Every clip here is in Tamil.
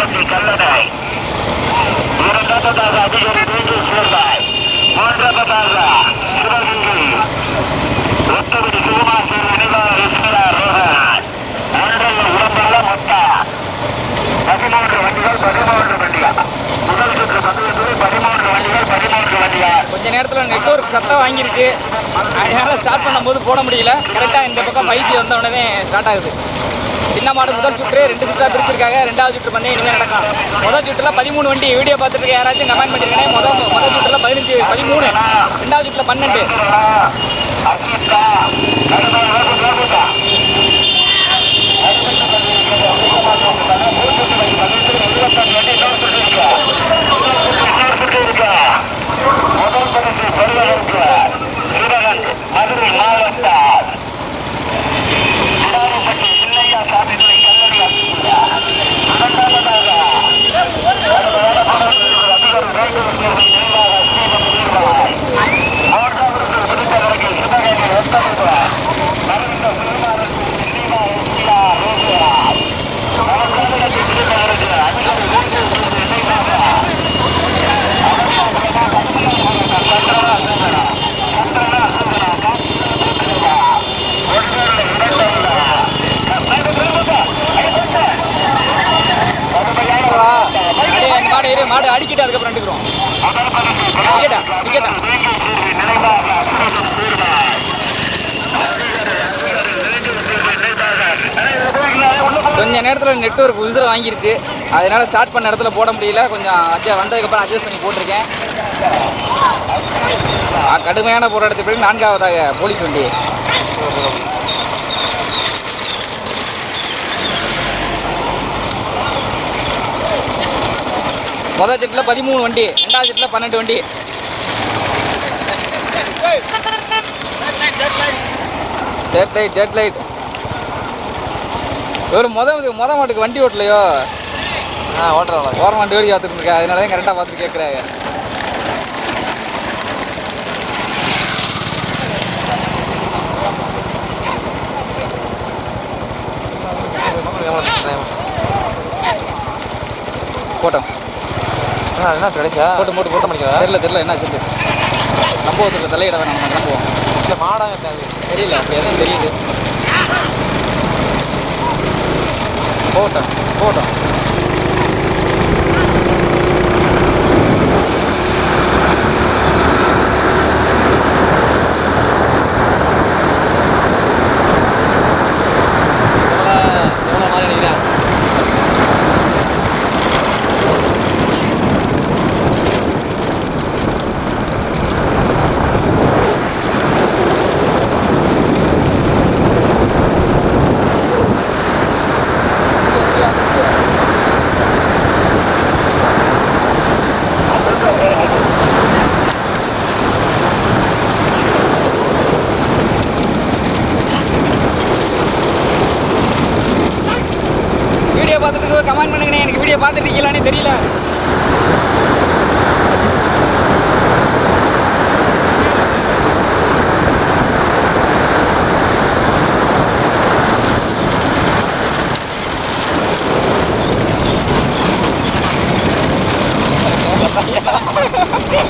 கிடாரப்பட்டி கல்லணை இரண்டாவதாக அதிகாரி தேங்கு சேர்ந்தாய் மூன்றாவதாக சிவகங்கை ஒத்தவடி சிவமாசி நினைவாக விஸ்வரா ரோகன் ஒன்றில் உடம்பல்ல மொத்தா பதிமூன்று வண்டிகள் பதிமூன்று வண்டிகள் முதல் சுற்று பதினெட்டு பதிமூன்று வண்டிகள் பதிமூன்று வண்டிகள் கொஞ்ச நேரத்தில் நெட்வொர்க் சத்தம் வாங்கியிருக்கு. அதனால ஸ்டார்ட் பண்ணும்போது போட முடியல. கரெக்டாக இந்த பக்கம் பைக்கு வந்த உடனே ஸ்டார்ட் ஆகுது. சின்ன மாடு முதல் சுற்று ரெண்டு சுற்றா பிரிச்சிருக்காங்க. ரெண்டாவது சுற்று பண்ணி இனிமேல் நடக்கலாம். முதல் சுற்றுல பதிமூணு வண்டி வீடியோ பார்த்துருக்க யாராச்சும் கமெண்ட் பண்ணியிருக்கேன் முதல் முதல் சுற்றுல பதினஞ்சு பதிமூணு ரெண்டாவது சுற்றுல பன்னெண்டு. இடத்துல நெட்ஒர்க் உதிர வாங்கிருச்சு அதனால் ஸ்டார்ட் பண்ண இடத்துல போட முடியல. கொஞ்சம் அட்ஜ வந்ததுக்கப்புறம் அட்ஜஸ்ட் பண்ணி போட்டிருக்கேன். கடுமையான போராட்டத்தை பிறகு நான்காவதாக போலீஸ் வண்டி. முதல் செட்டில் பதிமூணு வண்டி ரெண்டாவது செட்டில் பன்னெண்டு வண்டி. ஜெட் லைட் ஜெட் லைட் ஒரு முத முத மாட்டுக்கு வண்டி ஓட்டலையோ? ஆ ஓட்டுறவங்களா ஓரம் வண்டி வேடி பார்த்துட்டு இருக்கேன் அதனால தான் கரெக்டாக பார்த்துட்டு கேட்குறாங்க போட்டோம். என்ன கிடைச்சா? போட்டு போட்டு போட்டு பண்ணிக்கிறா. தெரியல தெரியல. என்ன சொல்லு நம்ம ஒருத்தர் தலையிட வேணாம் நம்ம கிளம்புவோம். இல்லை மாடாக இருக்காது தெரியல. எதுவும் தெரியுது. போட்டோம் போட்டோம் எவ்வளோ எவ்வளோ மாடு நினைக்கிறேன் வீடியோ பார்த்துட்டு கமெண்ட் பண்ணுங்கண்ணே எனக்கு வீடியோ பார்த்துட்டு இருக்கீங்களானே தெரியல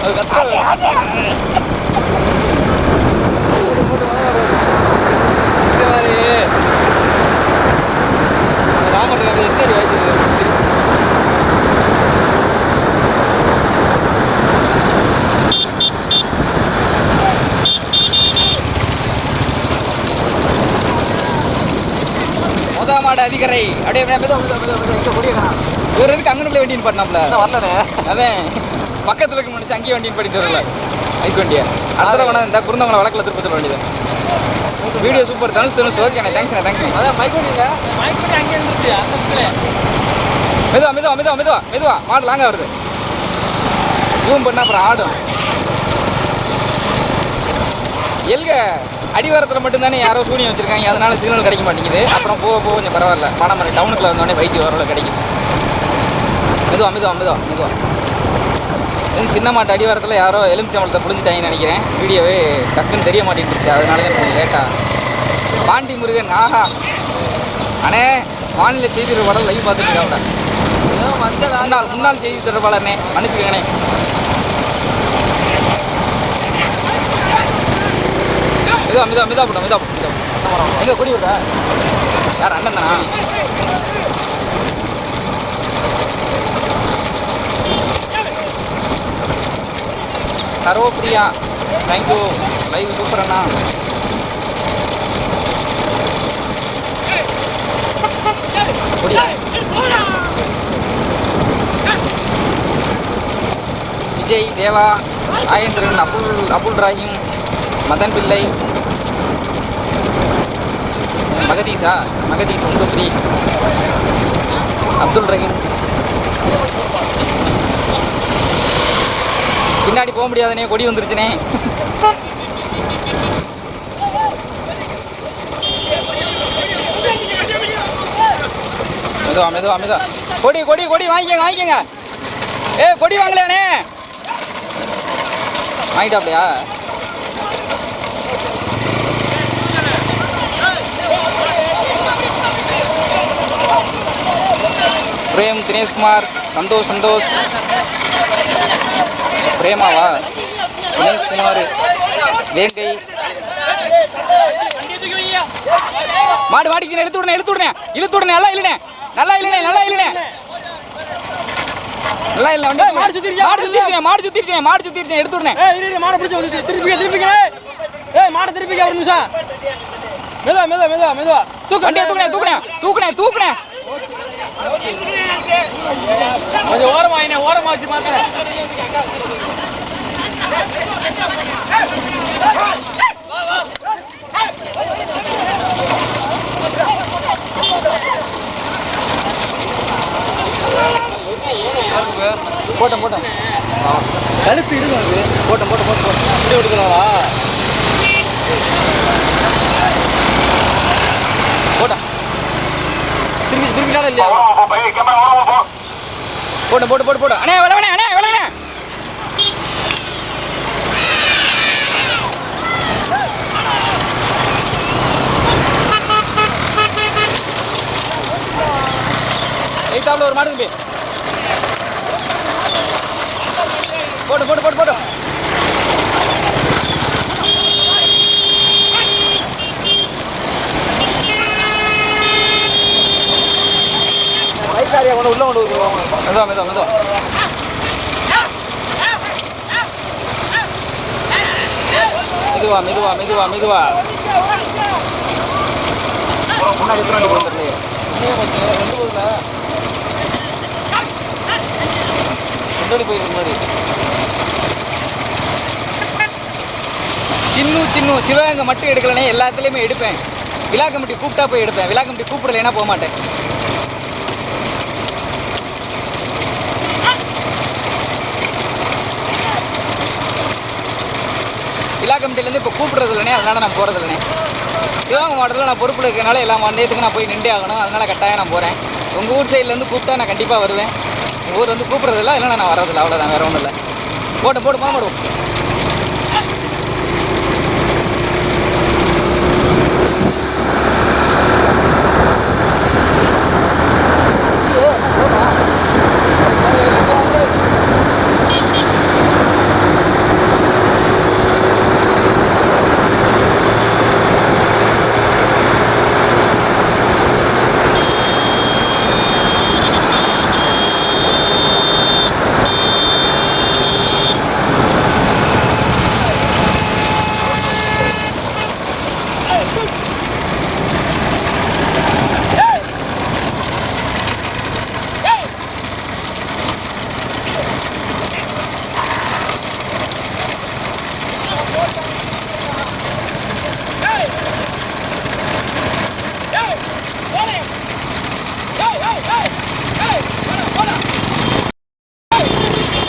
அது கஷ்டம் இந்த மாதிரி ராமர் எத்தனை வயசு முத அதிகரை அப்படியே மெதுவா, மெதுவா, மெதுவா, மெதுவா, இங்க ஓடிடலாம். இவர் எதுக்கு அங்கே வண்டின்னு பண்ணாப்ல வரலண்ணே. அதான் பக்கத்தில் இருக்க முடிச்சு அங்கேயே வண்டின்னு படிச்சு வரல. ஐக் வண்டியை. அடுத்த தடவை இந்த குருந்தவங்களை வழக்கில் திருப்ப சொல்ல வேண்டியது வீடியோ சூப்பர் தனுஷ் தனுஷ் ஓகேண்ணே தேங்க்ஸ்ண்ணே தேங்க்ஸ் அதான் மைக் ஓடிங்க மைக் ஓடி அங்கே இருந்துச்சு அந்த மெதுவா மெதுவா மெதுவா மெதுவா மெதுவா. மாடு லாங்கா வருது. ஜூம் பண்ணா அப்புறம் ஆடும். எல்க. அடிவாரத்தில் மட்டும்தானே யாரோ சூனியம் வச்சிருக்காங்க. அதனால சிக்னல் கிடைக்க மாட்டேங்குது. அப்புறம் போக போக கொஞ்சம் பரவாயில்ல. பானமரம் டவுனுக்குள்ள வந்தோடனே பைக்கு ஓரளவு கிடைக்கும். மெதுவா மெதுவா மெதுவா மெதுவா. இது சின்ன மாட்டு அடிவாரத்தில் யாரோ எலுமிச்சம்பளத்தை புரிஞ்சுட்டாங்கன்னு நினைக்கிறேன். வீடியோவே டக்குன்னு தெரிய மாட்டேங்குச்சு. அதனால தான் கொஞ்சம் லேட்டாக பாண்டி முருகன் ஆஹா. அண்ணே மாநில செய்தி தொடர்பாளர் லைவ் பார்த்துட்டு இருக்காங்க முன்னாள் முன்னாள் செய்தி தொடர்பாளர்னே மன்னிச்சுக்கங்கண்ணே. மிதா மிதா அமிதா போட்டோம் மிதா போட்டோம் எங்கே குடி விட்டா யார் அண்ணன் தானா? Sarva Priya thank you live super அண்ணா. விஜய் தேவா ஆயேந்திரன் அபுல் அபுல் ராஹிம் மதன் பிள்ளை மகதீஷா மகதீஷ் ஒன்று ஃப்ரீ அப்துல் ரஹீம். பின்னாடி போக முடியாதுனே கொடி வந்துருச்சுனே. மெதுவா மெதுவா மெதுவா. கொடி கொடி கொடி வாங்கிக்கங்க வாங்கிக்கங்க. ஏ கொடி வாங்கலையானே? வாங்கிட்டாப்லையா? பிரேம் தினேஷ்குமார் சந்தோஷ் சந்தோஷ். பிரேமாவா? தினேஷ்குமார் வேங்கை. மாடு மாடிக்கு இழுத்து விடுனே இழுத்து விடுனே. இழுத்து விடுனே நல்லா இல்லைனே நல்லா இல்லைனே நல்லா இல்லைனே நல்லா இல்ல வண்டி மாடு சுத்திருச்சு மாடு சுத்திருச்சு மாடு சுத்திருச்சு மாடு சுத்திருச்சு எடுத்து விடுனே. ஏய் இரு, இரு, மாடை பிடிச்சி வந்து திருப்பிக்க திருப்பிக்க. ஏய் மாடை திருப்பிக்க ஒரு நிமிஷம். மெதுவா மெதுவா மெதுவா மெதுவா. தூக்க வண்டியை தூக்குனே தூக்குனே தூக்குனே தூக்குனே. கொஞ்சம் ஓரமா என்ன ஓரமா வச்சு மாத்தேன் போட்டோம் போட்டோம். கழுத்து இருக்கும் அது. போட்டோம் போட்டோம் போட்டோம் போட்டோம். இப்படி எடுக்கலாமா? போட்டோம். திரும்பி திரும்பினாலும் இல்லையா? போட்டு போட்டு போட்டு போட்டு அண்ணே விளவனே அண்ணே விளவனே எய்தாப்புல ஒரு மாடு போட்டு போட்டு போட்டு போட்டு கைக்காரியா கொண்டு உள்ள கொண்டு மெதுவா மெதுவா மெதுவா. மெதுவா மெதுவா மெதுவா மெதுவா. முன்னாடி வந்துடலையே ரெண்டு போதுல முன்னாடி போயிருக்கு முன்னாடி. சின்னு சின்னு சிவகங்கை மட்டும் எடுக்கலனே எல்லாத்துலேயுமே எடுப்பேன். விழா கமிட்டி கூப்பிட்டா போய் எடுப்பேன். விழா கமிட்டி கூப்பிடலைன்னா போக மாட்டேன். விழா கமிட்டிலேருந்து இப்போ கூப்பிடுறது இல்லைனே அதனால் நான் போகிறது இல்லைனே சிவகங்கை மாவட்டத்தில் நான் பொறுப்பில் இருக்கிறனால எல்லா மண்டயத்துக்கும் நான் போய் நின்றே ஆகணும். அதனால கட்டாயம் நான் போகிறேன் உங்கள் ஊர் சைட்லேருந்து கூப்பிட்டா நான் கண்டிப்பாக வருவேன். ஊர் வந்து கூப்பிட்றதில்ல இல்லைனா நான் வரதில்லை அவ்வளோதான் வேறு ஒன்றும் இல்லை. போட்டு போட்டு மாமாடுவோம்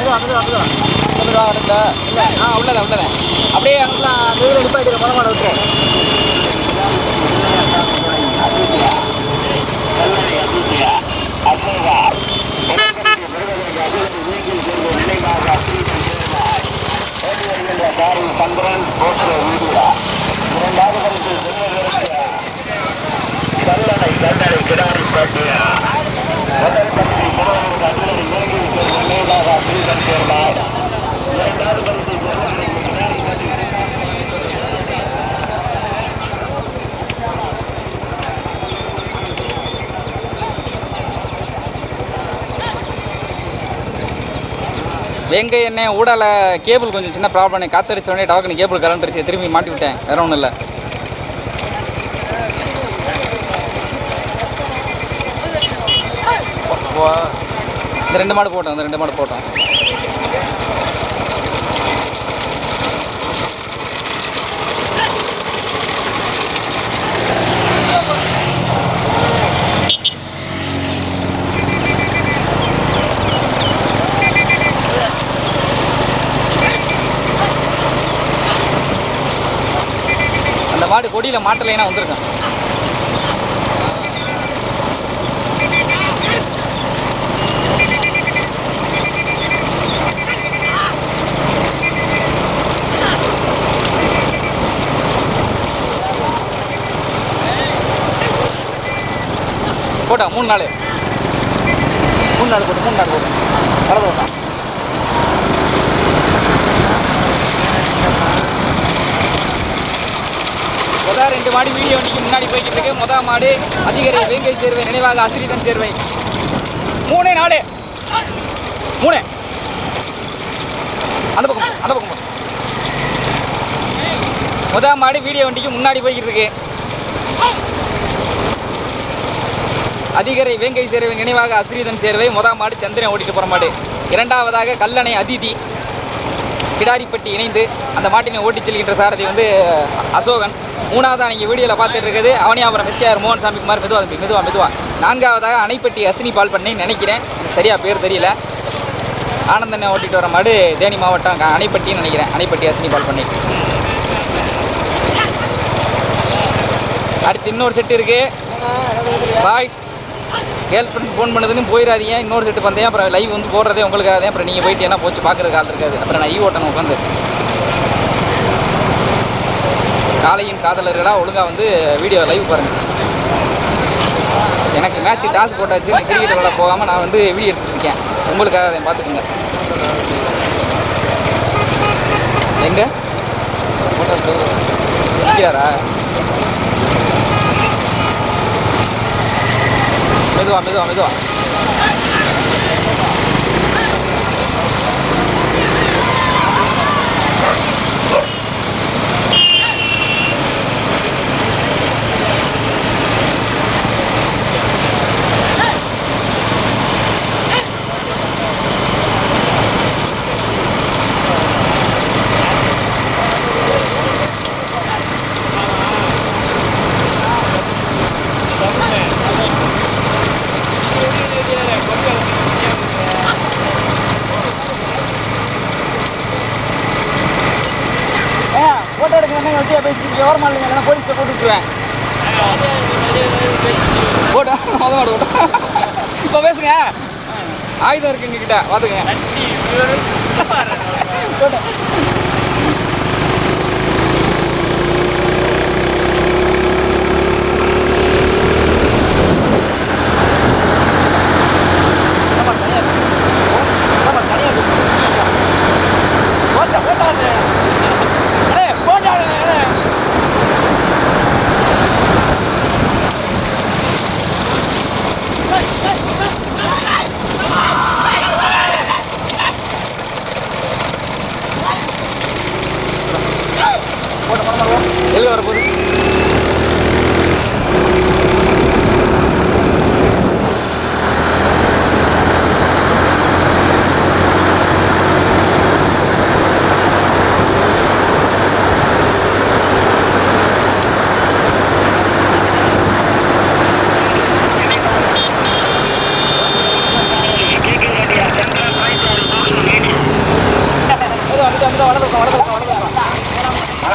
மாட்டோம் அடுத்த ஆ உள்ளதா உள்ளதா அப்படியே அங்கெல்லாம் அந்த இதில் நிப்பாட்டிற பணமான விட்டு சந்திரன் போன்ற வீடுகளா இரண்டாவது பரிசு கல்லணை கல்லணை கிடாரி பாட்டியா முதல் பரிசு திருவள்ளூர் அதிரடி இலங்கை சேர்ந்த நினைவாக ஸ்ரீதன் சேர்ந்தார் இரண்டாவது பரிசு திருவள்ளூர் கிடாரி எங்கே எண்ணெய் ஊடால கேபிள் கொஞ்சம் சின்ன ப்ராப்ளம் காத்தடிச்ச உடனே டாக்குன்னு கேபிள் கலந்துருச்சு திரும்பி மாட்டி விட்டேன். வேற ஒன்றும் இல்லை. இந்த ரெண்டு மாடு போட்டோம் இந்த ரெண்டு மாடு போட்டோம். அந்த மாடு கொடியில் மாட்டலைன்னா வந்திருக்கேன் போட்டா மூணு நாள். மூணு நாள் போட்டு மூணு நாள் போட்டு. வரது வேண்டாம் மொதல் ரெண்டு மாடு வீடியோ வண்டிக்கு முன்னாடி போய்கிட்டு இருக்கு. முதல் மாடு அதிகரை வேங்கை சேர்வை நினைவாக அசிரிதன் சேர்வை. மூணு நாலு. மூணு. அந்த பக்கம் அந்த பக்கம் முதல் மாடு வீடியோ வண்டிக்கு முன்னாடி போய்கிட்டு இருக்கு. அதிகரை வேங்கை சேர்வை நினைவாக அசிரிதன் சேர்வை. முதல் மாடு சந்திரன் ஓடிட்டு போகிற மாடு. இரண்டாவதாக கல்லணை அதிதி. கிடாரிப்பட்டி இணைந்து அந்த மாட்டினை ஓட்டிச் செல்கின்ற சாரதி வந்து அசோகன். மூணாவதாக நீங்கள் வீடியோவில் பார்த்துட்டு இருக்குது அவனியாபுரம் எஸ்கேஆர் மோகன் சாமி குமார் மெதுவா மெதுவா மெதுவா. நான்காவதாக அணைப்பட்டி அஸ்வினி பால் பண்ணி நினைக்கிறேன். எனக்கு சரியாக பேர் தெரியல. ஆனந்தனை ஓட்டிட்டு வர மாடு தேனி மாவட்டம் அணைப்பட்டின்னு நினைக்கிறேன். அணைப்பட்டி அசினி பால் பண்ணி. அடுத்து இன்னொரு செட்டு இருக்குது பாய்ஸ் கேர்ள் ஃப்ரெண்ட் ஃபோன் பண்ணதுன்னு போயிடாதீங்க. இன்னொரு செட்டு பந்தயம் அப்புறம் லைவ் வந்து போடுறதே உங்களுக்காக தான் அப்புறம் நீங்கள் போயிட்டு என்ன போச்சு பார்க்குறதுக்கு ஆள் இருக்காது. அப்புறம் நான் ஈ ஓட்டணும் உட்காந்து. காலையின் காதலர்களாக ஒழுங்காக வந்து வீடியோ லைவ் பாருங்கள் எனக்கு மேட்ச் டாஸ் போட்டாச்சு. நான் கிரிக்கெட் விளாட போகாமல் நான் வந்து வீடியோ எடுத்துருக்கேன் இருக்கேன். உங்களுக்காக அதை பார்த்துக்குங்க. எங்க? இந்தியாரா மெதுவா மெதுவா மெதுவா ஃபோட்டோ எடுக்கணும்னா வச்சு பேசிட்டு ஓரமாக இல்லைங்க போலீஸில் போட்டு விட்டுருவேன் போட்டோ மொத மாடு போட்டோ இப்போ பேசுங்க ஆயுதம் இருக்கு எங்ககிட்ட. பார்த்துங்க போட்டோ போட்டா போட்டா போட்டா எல்லாம் வரப்போகுது மெதுவா மெதுவா மெதுவா வலது பக்கம் வலது பக்கம் வலது பக்கம்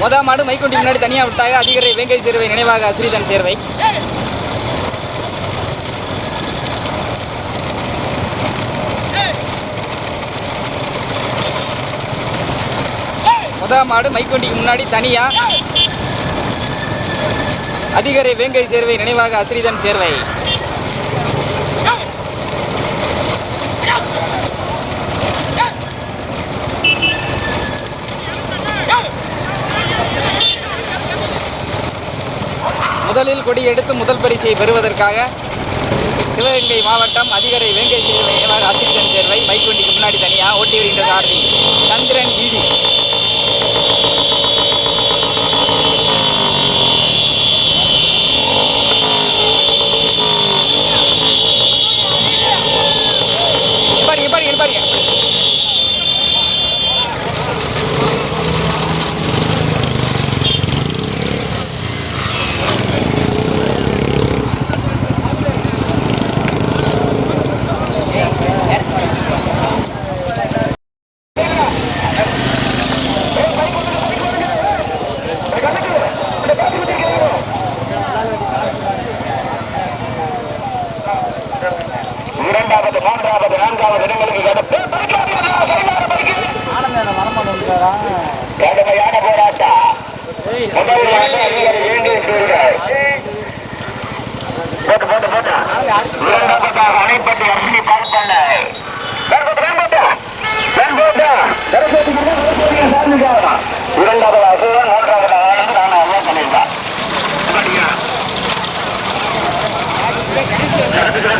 மொத மாடு மைக்கொண்டி முன்னாடி தனியாக வேங்கை சேர்வை நினைவாக ஸ்ரீதன் சேர்வை முதல் மாடு மைக்கொண்டிக்கு முன்னாடி தனியா. அதிகரை வேங்கை சேர்வை நினைவாக அஸ்ரீதன் சேர்வை முதலில் கொடி எடுத்து முதல் பரிசை பெறுவதற்காக சிவகங்கை மாவட்டம் அதிகரை வேங்கை சேர்வை நினைவாக அஸ்ரீதன் சேர்வை மைக்கொண்டிக்கு முன்னாடி தனியாக ஓட்டி வருகின்ற சாரதி சந்திரன் ஜிடி பாருங்க பாருங்க பாருங்க இரண்டாவது மூன்றாவது நான்காவது இடங்களுக்கு கடந்து கடுமையான போராட்டம். முதலாவது அதிகாரி வேண்டிய சூழ்நிலை. போட்டு போட்டு போட்டு. இரண்டாவதாக அணைப்பட்டி அஸ்மி பார்ப்பண்ணை. இரண்டாவது அசுரன் மூன்றாவது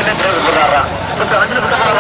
போடுறாங்க